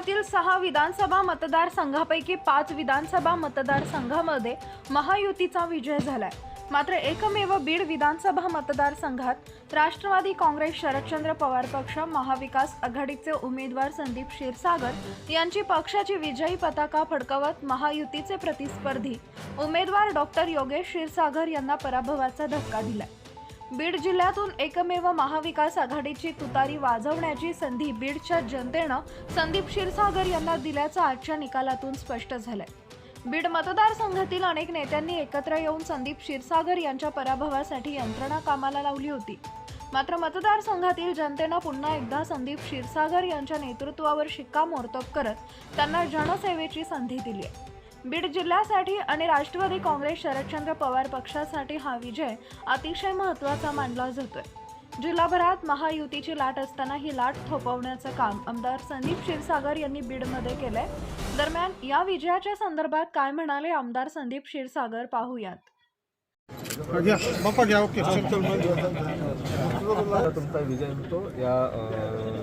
सहा विधानसभा मतदारसंघापैकी पाच विधानसभा मतदारसंघामध्ये महायुतीचा विजय झालाय. मात्र एकमेव बीड विधानसभा मतदारसंघात राष्ट्रवादी काँग्रेस शरदचंद्र पवार पक्ष महाविकास आघाडीचे उमेदवार संदीप क्षीरसागर यांची पक्षाची विजयी पताका फडकवत महायुतीचे प्रतिस्पर्धी उमेदवार डॉक्टर योगेश क्षीरसागर यांना पराभवाचा धक्का दिलाय. बीड जिल्ह्यातून एकमेव महाविकास आघाडीची तुतारी वाजवण्याची संधी बीडच्या जनतेनं संदीप क्षीरसागर यांना दिल्याचं आजच्या निकालातून स्पष्ट झालंय. बीड मतदारसंघातील अनेक नेत्यांनी एकत्र येऊन संदीप क्षीरसागर यांच्या पराभवासाठी यंत्रणा कामाला लावली होती. मात्र मतदारसंघातील जनतेनं पुन्हा एकदा संदीप क्षीरसागर यांच्या नेतृत्वावर शिक्कामोर्तब करत त्यांना जनसेवेची संधी दिली आहे बीड जिल्ह्यासाठी आणि राष्ट्रवादी काँग्रेस शरदचंद्र पवार पक्षासाठी हा विजय अतिशय महत्त्वाचा मानला जातोय. जिल्हाभरात महायुतीची लाट असताना ही लाट थोपवण्याचं काम आमदार संदीप क्षीरसागर यांनी बीडमध्ये केलंय. दरम्यान या विजयाच्या संदर्भात काय म्हणाले आमदार संदीप क्षीरसागर पाहूयात. घ्या बाप्पा घ्या ओके. चल आता तुमचा विजय होतो. या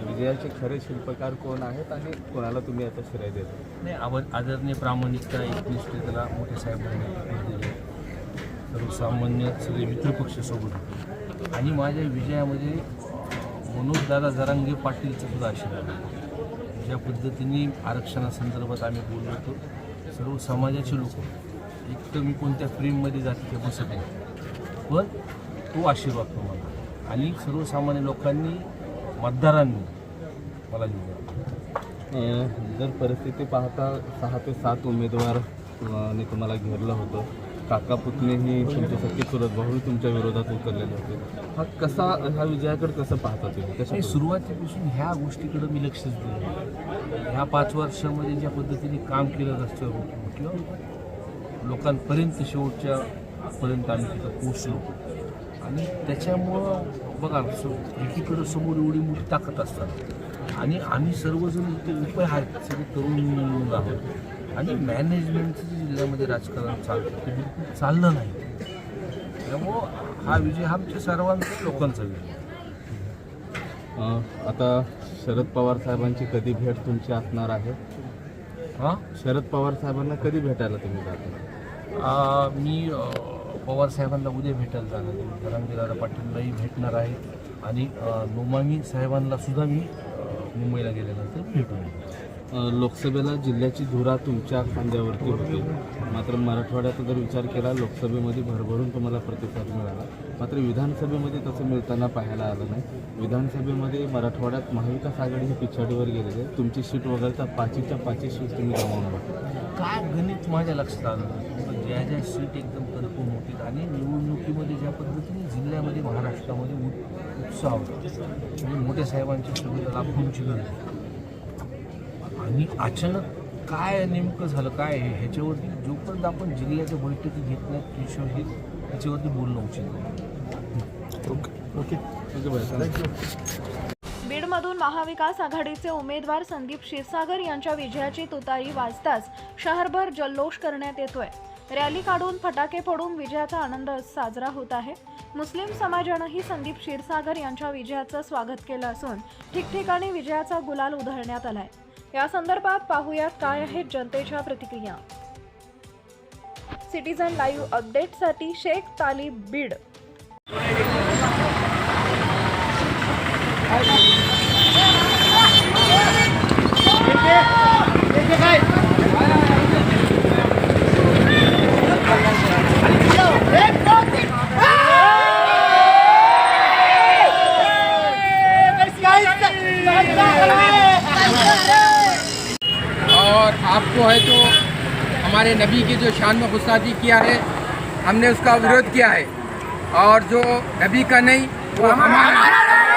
विजयाचे खरे शिल्पकार कोण आहेत आणि कोणाला तुम्ही आता श्रेय देता? नाही आव आदरणीय प्रामाणिकता एकनिष्ठतेला मोठे साहेबांनी सर्वसामान्य सगळे मित्रपक्ष सोबत होते आणि माझ्या विजयामध्ये मनोजदादा जरांगे पाटीलचं सुद्धा आशीर्वाद. ज्या पद्धतीने आरक्षणासंदर्भात आम्ही बोललो होतो सर्व समाजाचे लोक तर मी कोणत्या फ्रेममध्ये जाते ते बसत नाही पण तो आशीर्वाद तुम्हाला. आणि सर्वसामान्य लोकांनी मतदारांनी मला जर परिस्थिती पाहता सहा ते सात उमेदवार ने तुम्हाला घेरलं होतं. काका पुतणेही तुमचे सख्खे चुलत भाऊ तुमच्या विरोधात उतरलेले होते. हा कसा ह्या विजयाकडे कसं पाहता तुम्ही? कशा सुरुवातीपासून ह्या गोष्टीकडे मी लक्षच दिलं. ह्या पाच वर्षामध्ये ज्या पद्धतीने काम केलं रस्त्यावर म्हटलं लोकांपर्यंत शेवटच्या पर्यंत आम्ही तिथं पोचलो आणि त्याच्यामुळं बघा सो एकीकडं समोर एवढी मोठी ताकद असतात. आणि आम्ही सर्वजण इथे उपाय आहेत सगळे तरुण आहोत. आणि मॅनेजमेंटचं जे जिल्ह्यामध्ये राजकारण चालतं ते बिलकुल चाललं नाही. त्यामुळं हा विजय हा आमच्या सर्वांचा लोकांचा विजय. आता शरद पवार साहेबांची कधी भेट तुमची असणार आहे? हां? शरद पवार साहेबांना कधी भेटायला तुम्ही जाता? मी पवार साहेबांना उद्या भेटायला जाणार आहे. धरमजीदादा पाटीललाही भेटणार आहे. आणि नोमामी साहेबांना सुद्धा मी मुंबईला गेल्यानंतर भेटून लोकसभेला जिल्ह्याची धुरा तुमच्या खांद्यावरती होती. मात्र मराठवाड्याचा जर विचार केला लोकसभेमध्ये भरभरून तुम्हाला प्रतिसाद मिळाला. मात्र विधानसभेमध्ये तसं मिळताना पाहायला आलं नाही. विधानसभेमध्ये मराठवाड्यात महाविकास आघाडी ही पिछाडीवर गेलेली आहे. तुमची सीट वगळता पाचीच्या पाचही सीट तुम्ही गमावून बघा काय गणित माझ्या लक्षात आलं ज्या ज्या सीट एकदम कन्फर्म होतील आणि निवडणुकीमध्ये ज्या पद्धतीने जिल्ह्यामध्ये महाराष्ट्रामध्ये उत्साह होता. म्हणजे मोठ्या साहेबांची सुविधा लाभूंची गरज आणि अचानक काय नेमकं झालं काय आहे? ह्याच्यावरती जोपर्यंत आपण जिल्ह्याच्या बैठकी घेत नाहीत त्याच्यावरती त्याच्यावरती बोलणं उचित नाही. ओके. थँक्यू बीडमधून महाविकास आघाडीचे उमेदवार संदीप क्षीरसागर यांच्या विजयाची तुतारी वाजताच शहरभर जल्लोष करण्यात येतोय. रॅली काढून फटाके फोडून विजयाचा आनंद साजरा होत आहे. मुस्लिम समाजानंही संदीप क्षीरसागर यांच्या विजयाचं स्वागत केलं असून ठिकठिकाणी विजयाचा गुलाल उधळण्यात आलाय. या संदर्भात पाहूयात काय आहेत जनतेच्या प्रतिक्रिया. सिटीझन लाईव्ह अपडेटसाठी शेख तालीब बीड. और आपको है तो हमारे नबी की जो शान में गुस्ताखी किया है हमने उसका विरोध किया है। और जो नबी का नहीं वो हमारा